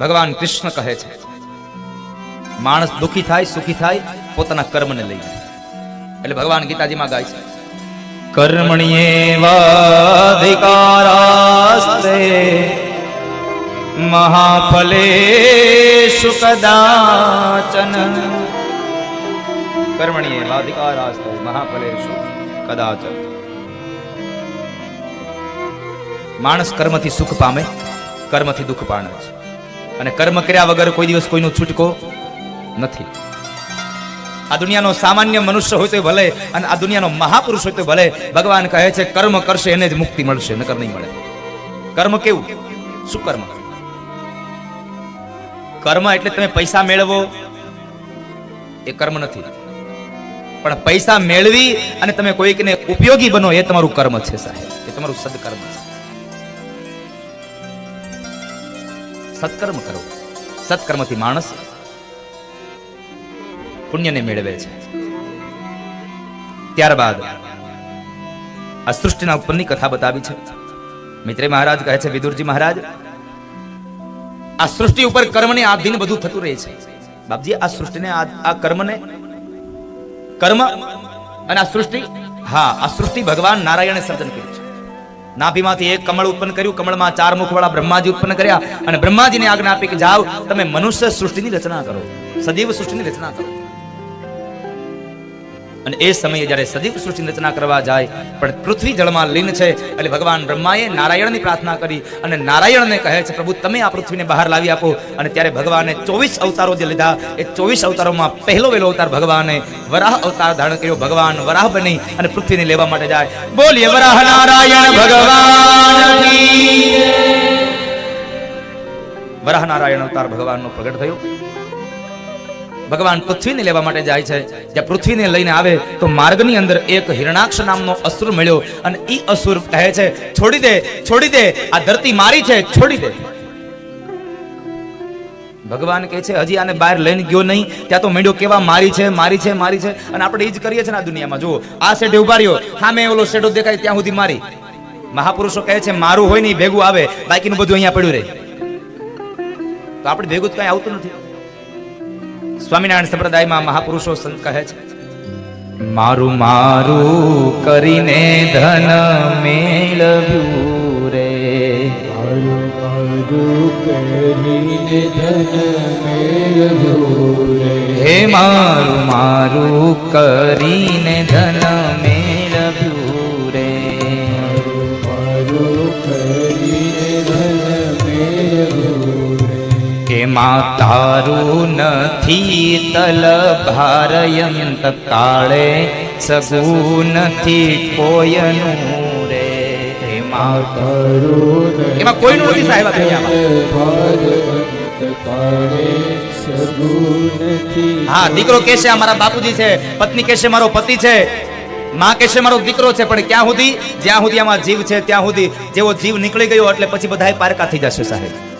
ભગવાન કૃષ્ણ કહે છે, માણસ દુખી થાય, સુખી થાય, પોતાના કર્મને લઈ એટલે ભગવાન ગીતાજીમાં ગાય છે કર્મણ્યેવાધિકારાસ્તે મહાફલેષુ કદાચન કર્મણ્યેવાધિકારાસ્તે મહાફલે કદાચન માણસ કર્મથી સુખ પામે, કર્મથી દુઃખ પામે છે. અને કર્મ કર્યા વગર કોઈ દિવસ કોઈનો છૂટકો નથી. આ દુનિયાનો સામાન્ય મનુષ્ય હોય તો ભલે, અને આ દુનિયાનો મહાપુરુષ હોય તો ભલે, ભગવાન કહે છે, કર્મ કરશે, એને જ મુક્તિ મળશે, નકર નહીં મળે. કર્મ કેવું? શું કર્મ? કર્મ એટલે તમે પૈસા મેળવો, એ કર્મ નથી. પણ પૈસા મેળવી અને તમે કોઈકને ઉપયોગી બનો, એ તમારું કર્મ છે, સાહેબ. એ તમારું સદકર્મ છે. સત્કર્મ કરો. સત્કર્મથી માણસ પુણ્યને મેળવે છે. ત્યારબાદ આ સૃષ્ટિના ઉપરની કથા બતાવી છે. મિત્રે મહારાજ કહે છે, વિદુરજી મહારાજ, આ સૃષ્ટિ ઉપર કર્મને આધીન બધું થતું રહે છે. બાપજી, આ સૃષ્ટિને આ કર્મને કર્મ અને આ સૃષ્ટિ હા, આ સૃષ્ટિ ભગવાન નારાયણે સર્જન કર્યું છે. નાભીમાંથી એક કમળ ઉત્પન્ન કર્યું. કમળમાં ચાર મુખવાળા બ્રહ્માજી ઉત્પન્ન કર્યા અને બ્રહ્માજીને આજ્ઞા આપી કે જાઓ, તમે મનુષ્ય સૃષ્ટિની રચના કરો. સજીવ સૃષ્ટિની રચના કરો. અને એ સમયે જ્યારે સજીવ સૃષ્ટિની રચના કરવા જાય, પણ પૃથ્વી જળમાં લીન છે, એટલે ભગવાન બ્રહ્માએ નારાયણની પ્રાર્થના કરી અને નારાયણને કહે છે, પ્રભુ, તમે આ પૃથ્વીને બહાર લાવી આપો. અને ત્યારે ભગવાને ચોવીસ અવતારો જે લીધા, એ ચોવીસ અવતારોમાં પહેલો વહેલો અવતાર ભગવાને વરાહ અવતાર ધારણ કર્યો. ભગવાન વરાહ બની અને પૃથ્વીને લેવા માટે જાય. બોલીએ, વરાહ નારાયણ ભગવાન વરાહ નારાયણ અવતાર ભગવાનનો પ્રગટ થયો. ભગવાન પૃથ્વીને લેવા માટે જાય છે. જ્યાં પૃથ્વીને લઈને આવે તો માર્ગની અંદર એક હિરણાક્ષ નામનો અસુર મળ્યો અને ઈ અસુર કહે છે, છોડી દે છોડી દે, આ ધરતી મારી છે, છોડી દે. ભગવાન કહે છે, હજી આને બહાર લઈને ગયો નહીં, ત્યાં તો મેંડ્યો કેવા મારી છે મારી છે મારી છે. અને આપણે એ જ કરીએ છીએ આ દુનિયામાં. જુઓ, આ શેઠે ઊભા રહ્યો હા મેં ઓલો શેઠો દેખાય ત્યાં સુધી મારી. મહાપુરુષો કહે છે, મારું હોય નહીં, ભેગું આવે, બાકીનું બધું અહીંયા પડ્યું રહે. તો આપણે ભેગું તો કઈ આવતું નથી. સ્વામિનારાયણ સંપ્રદાયમાં મહાપુરુષો સંત કહે છે. મારું મારું કરીને ધન મેળવ્યું રે. મારું મારું કરીને ધન મેળવ્યું રે. હે મારું મારું કરીને ધન મેળવ્યું રે. મારું કરીને ધન મેળવ્યું એમાં તારું નથી તલ ભારયંત કાળે, સગું નથી કોયનું રે. એમાં તારું એમાં નથી સાહેબ હા, દીકરો કે આ મારા બાપુજી છે, પત્ની કહેશે મારો પતિ છે. માં કહેશે મારો દીકરો છે, પણ ક્યાં સુધી? જ્યાં સુધી આમાં જીવ છે, ત્યાં સુધી જેવો જીવ નીકળી ગયો, એટલે પછી બધા પારકા થઈ જશે સાહેબ.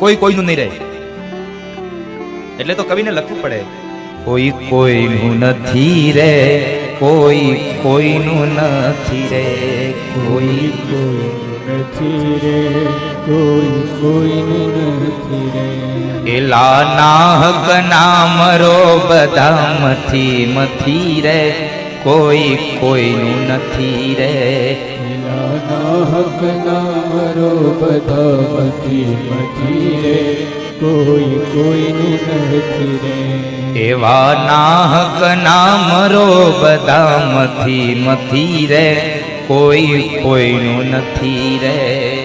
કોઈ કોઈનું નહીં રહે. એટલે તો કવિને લખવું પડે. કોઈ કોઈનું નથી રે, કોઈ કોઈનું નથી રે, કોઈ નથી રે કોઈ કોઈનું નથી રે એલા નાહક નામરો બધા મથી મથી રે. કોઈ કોઈનું નથી રે. પેલાના હક બધા મથી મથી રે કોઈ કોઈનું નથી રે. એવા નાહક નામરો બધા મથી મથી રે. કોઈ કોઈનું નથી રે.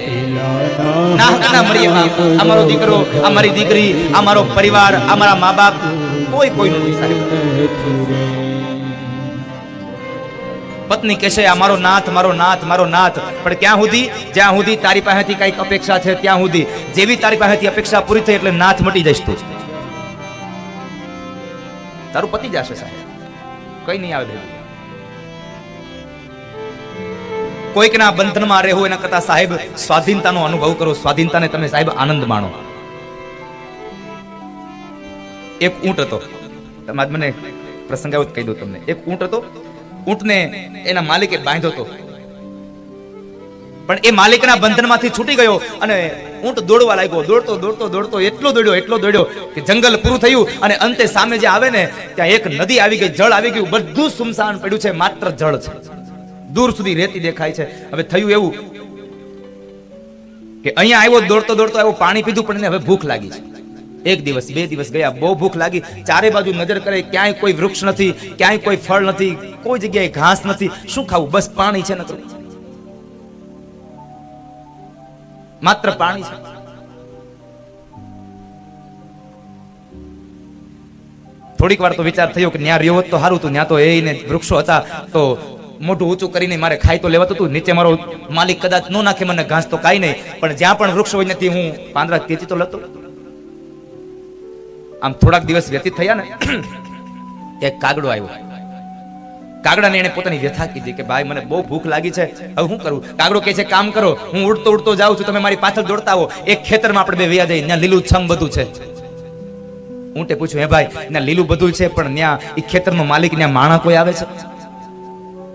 પેલાના નાહક ના મળીએ અમારો દીકરો અમારી દીકરી અમારો પરિવાર અમારા મા બાપ કોઈ કોઈનું નથી સાહેબ નથી રે. પત્ની કહેશે, આ મારો નાથ મારો નાથ મારો નાથ. પણ ક્યાં સુધી? જ્યાં સુધી તારી પાસેથી કંઈક અપેક્ષા છે, ત્યાં સુધી. જેવી તારી પાસેથી અપેક્ષા પૂરી થઈ એટલે નાથ મટી જઈશ તું. તારું પતી જશે સાહેબ. કઈ નહીં આવે. કોઈકના બંધનમાં રહેવું એના કરતા સાહેબ સ્વાધીનતાનો અનુભવ કરો. સ્વાધીનતાને તમે સાહેબ આનંદ માણો. એક ઊંટ હતો. તમે આજ મને પ્રસંગાવત કહી દઉં તમને. એક ઊંટ હતો. ઊંટને એના માલિકે બાંધ્યો હતો. પણ એ માલિકના બંધનમાંથી છૂટી ગયો અને ઊંટ દોડવા લાગ્યો. દોડતો દોડતો દોડતો એટલો દોડ્યો એટલો દોડ્યો કે જંગલ પૂરું થયું અને અંતે સામે જે આવે ને, ત્યાં એક નદી આવી ગઈ, જળ આવી ગયું. બધું સુમસાન પડ્યું છે, માત્ર જળ છે. દૂર સુધી રેતી દેખાય છે. હવે થયું એવું કે અહીંયા આવ્યો, દોડતો દોડતો આવ્યો, પાણી પીધું, પણ એને હવે ભૂખ લાગી છે. એક દિવસ, બે દિવસ ગયા, બહુ ભૂખ લાગી. ચારે બાજુ નજર કરે, ક્યાંય કોઈ વૃક્ષ નથી, ક્યાંય કોઈ ફળ નથી, કોઈ જગ્યાએ ઘાસ નથી. શું ખાવું? બસ પાણી છે નકરું માત્ર પાણી થોડીક વાર તો વિચાર થયો કે ન્યા રહ્યો તો સારું હતું ત્યાં તો એને વૃક્ષો હતા. તો મોઢું ઊંચું કરીને મારે ખાઈ તો લેવાતું હતું. નીચે મારો માલિક કદાચ ન નાખે મને ઘાસ તો કાંઈ નહીં. પણ જ્યાં પણ વૃક્ષ હોય નથી હું પાંદડા તેજી તો લતો. આમ થોડાક દિવસ વ્યતીત થયા ને, એક કાગડો આવ્યો. કાગડાને એને પોતાની વ્યથા કીધી કે, ભાઈ, મને બહુ ભૂખ લાગી છે. હવે શું કરું? કાગડો કહે છે, કામ કરો. હું ઉડતો ઉડતો જાઉં છું. તમે મારી પાછળ દોડતા આવો. એક ખેતરમાં આપણે બે વ્યા જઈએ. ત્યાં લીલું છમ બધું છે. ઊંટે પૂછ્યું, હે ભાઈ, ત્યાં લીલું બધું છે, પણ ત્યાં એ ખેતરનો માલિક, ત્યાં માણા કોઈ આવે છે?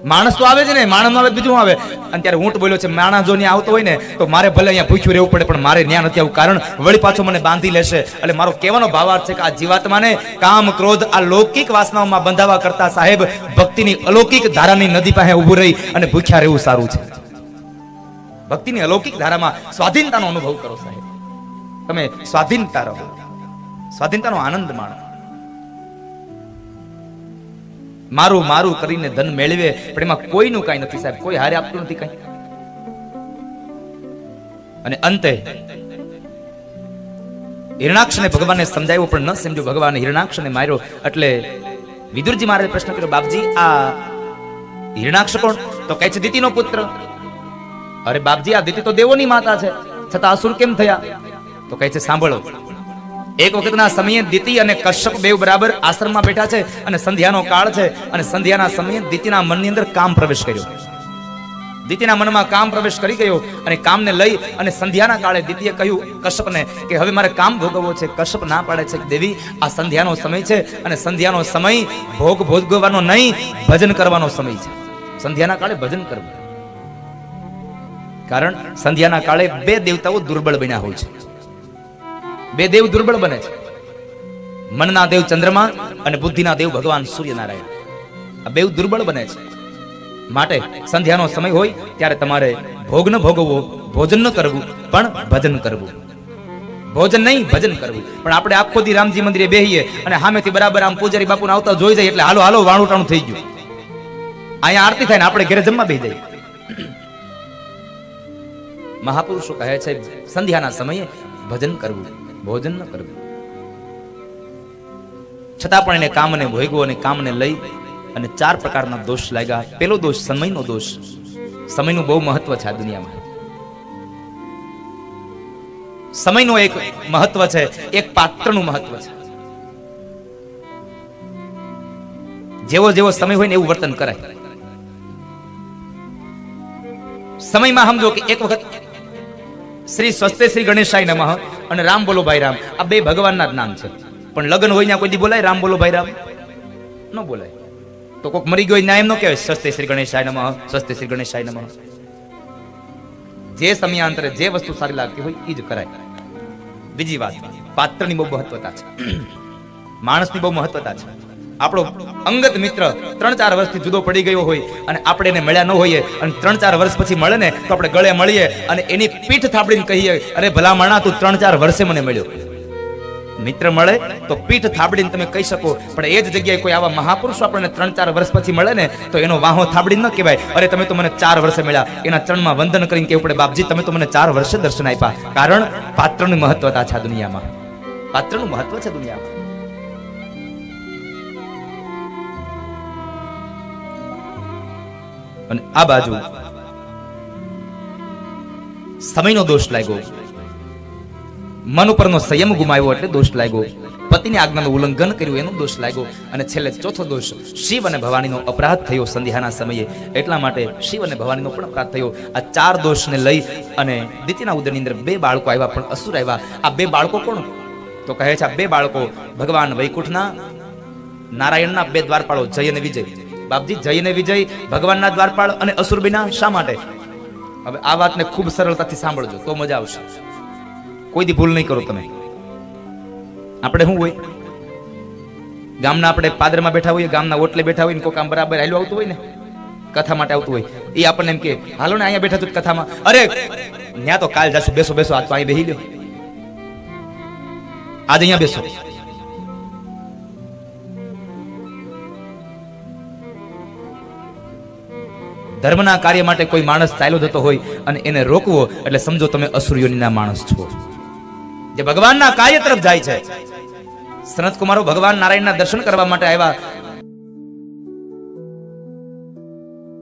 માણસ તો આવે છે ને માણસ આવે બીજું આવે? અને ત્યારે ઊંટ બોલ્યો છે માણસ જો ત્યાં આવતો હોય ને, તો મારે ભલે અહીંયા ભૂખ્યું રહેવું પડે, પણ મારે ત્યાં નથી આવું કારણ વળી પાછો મને બાંધી લેશે. એટલે મારો કહેવાનો ભાવાર્થ છે કે આ જીવાત્માને કામ, ક્રોધ, આ લૌકિક વાસનાઓમાં બંધાવા કરતા સાહેબ, ભક્તિની અલૌકિક ધારાની નદી પાસે ઊભું રહી અને ભૂખ્યા રહેવું સારું છે. ભક્તિની અલૌકિક ધારામાં સ્વાધીનતાનો અનુભવ કરો સાહેબ. તમે સ્વાધીનતા રહો. સ્વાધીનતાનો આનંદ માણો. મારું મારું કરીને ધન મેળવે. પણ એમાં કોઈનું કાંઈ નથી સાહેબ. કોઈ હારે આપતું નથી કાંઈ. અને અંતે, હિરણાક્ષને ભગવાનને સમજાવ્યો, પણ ન સમજ્યો ભગવાને હિરણાક્ષને માર્યો. એટલે વિદુરજી મહારાજે પ્રશ્ન કર્યો, બાપજી, આ હિરણાક્ષ કોણ? તો કહે છે દીતિનો પુત્ર. અરે બાપજી, આ દીતી તો દેવોની માતા છે. છતાં અસુર કેમ થયા? તો કહે છે, સાંભળો એક વખતના સમયે દિતિ અને કશ્યપ બેવ બરાબર આશ્રમમાં બેઠા છે અને સંધ્યાનો કાળ છે અને સંધ્યાના સમયે દિતિના મનની અંદર કામ પ્રવેશ કર્યો. દિતિના મનમાં કામ પ્રવેશ કરી ગયો અને કામને લઈ અને સંધ્યાના કાળે દિતિએ કહ્યું, કશ્યપને, કે હવે મારે કામ ભોગવવો છે. કશ્યપ ના પાડે છે. દેવી, આ સંધ્યાનો સમય છે અને સંધ્યાનો સમય ભોગ ભોગવવાનો નહીં, ભજન કરવાનો સમય છે. સંધ્યાના કાળે ભજન કરવું. કારણ સંધ્યાના કાળે બે દેવતાઓ દુર્બળ બન્યા હોય છે. બે દેવ દુર્બળ બને છે. મનના દેવ ચંદ્રમા અને બુદ્ધિના દેવ ભગવાન સૂર્યનારાયણ. આ બેવ દુર્બળ બને છે. માટે સંધ્યાનો સમય હોય ત્યારે તમારે ભોગ ન ભોગવવો, ભોજન ન કરવું, પણ ભજન કરવું. ભોજન નહીં, ભજન કરવું. પણ આપણે આખો દી રામજી મંદિરે બેહીએ અને સામેથી બરાબર આમ પૂજારી બાપુને આવતા જોઈ જાય એટલે હાલો હાલો, વાણુટાણું થઈ ગયું. અહીંયા આરતી થાય ને આપણે ઘરે જમવા બેહી જઈએ. મહાપુરુષો કહે છે, સંધ્યાના સમયે ભજન કરવું. ભોજન ન કરવું. છતાં પણ એને કામને ભોગવો અને કામને લઈ અને ચાર પ્રકારના દોષ લાગ્યા. પેલો દોષ સમયનો દોષ. સમયનું બહુ મહત્વ છે આ દુનિયામાં. સમયનો એક મહત્વ છે, એક પાત્રનું મહત્વ છે. જેવો જેવો સમય હોય ને એવું વર્તન કરાય. સમયમાં સમજો કે એક વખત શ્રી સ્વસ્તે શ્રી ગણેશાય નમઃ. અને રામ બોલો ભાઈ રામ. આ બે ભગવાનના જ નામ છે. પણ લગ્ન હોય ત્યાં કોઈ દી બોલાય? રામ બોલો ભાઈ રામ. ન બોલાય. તો કોક મરી ગયો ન્યાય એમ ન કહેવાય? સસ્તે શ્રી ગણેશાય નમઃ સસ્તે શ્રી ગણેશાય નમઃ. જે સમયાંતરે જે વસ્તુ સારી લાગતી હોય એ જ કરાય. બીજી વાત, પાત્રની બહુ મહત્વતા છે. માણસની બહુ મહત્વતા છે. આપણો અંગત મિત્ર ત્રણ ચાર વર્ષથી જુદો પડી ગયો હોય અને આપણે એને મળ્યા ન હોઈએ અને ત્રણ ચાર વર્ષ પછી મળે ને તો આપણે ગળે મળીએ અને એની પીઠ થાપડીને કહીએ, અરે ભલા માણા, તું ત્રણ ચાર વર્ષે મને મળ્યો. મિત્ર મળે તો પીઠ થાબડીને તમે કહી શકો, પણ એ જ જગ્યાએ કોઈ આવા મહાપુરુષો આપણને ત્રણ ચાર વર્ષ પછી મળે ને તો એનો વાહો થાબડી ન કહેવાય. અરે, તમે તો મને ચાર વર્ષે મળ્યા. એના ચરણમાં વંદન કરીને કહેવું પડે બાપજી, તમે તો મને ચાર વર્ષે દર્શન આપ્યા. કારણ પાત્રની મહત્વતા છે દુનિયામાં. પાત્રનું મહત્વ છે દુનિયામાં. અને આ બાજુ સમયનો દોષ લાગ્યો. મન ઉપરનો સંયમ ગુમાવ્યો એટલે દોષ લાગ્યો. પતિની આજ્ઞાનું ઉલ્લંઘન કર્યું એનો દોષ લાગ્યો. અને છેલ્લે ચોથો દોષ, શિવ અને ભવાનીનો અપરાધ થયો સંધ્યાના સમયે. એટલા માટે શિવ અને ભવાનીનો પણ અપરાધ થયો. આ ચાર દોષને લઈ અને દિતિના ઉદરની અંદર બે બાળકો આવ્યા, પણ અસુર આવ્યા. આ બે બાળકો કોણ? તો કહે છે આ બે બાળકો ભગવાન વૈકુંઠના, નારાયણના બે દ્વારપાળો જય અને વિજય. બાપજી, જય ને વિજય, ભગવાનના દ્વારપાળ અને અસુર બિના શા માટે? હવે આ વાતને ખૂબ સરળતાથી સાંભળજો, તો મજા આવશે. કોઈ દી ભૂલ નહીં કરો તમે. આપણે શું હોય? ગામના આપણે પાદરમાં બેઠા હોઈએ, ગામના ઓટલે બેઠા હોય કોઈ કામ બરાબર હાલ્યું આવતું હોય ને, કથા માટે આવતું હોય, એ આપણને એમ કે, હાલો ને, અહીંયા બેઠા તું કથામાં. અરે ત્યાં તો કાલ જશું, બેસો બેસો, આ તો અહીં બેહી લ્યો. આજે અહીંયા બેસો. ધર્મના કાર્ય માટે કોઈ માણસ ચાલ્યો જતો હોય અને એને રોકવો, એટલે સમજો તમે અસુરયોનીના માણસ છો. જે ભગવાનના કાર્ય તરફ જાય છે. સનત કુમારો ભગવાન નારાયણના દર્શન કરવા માટે આવ્યા.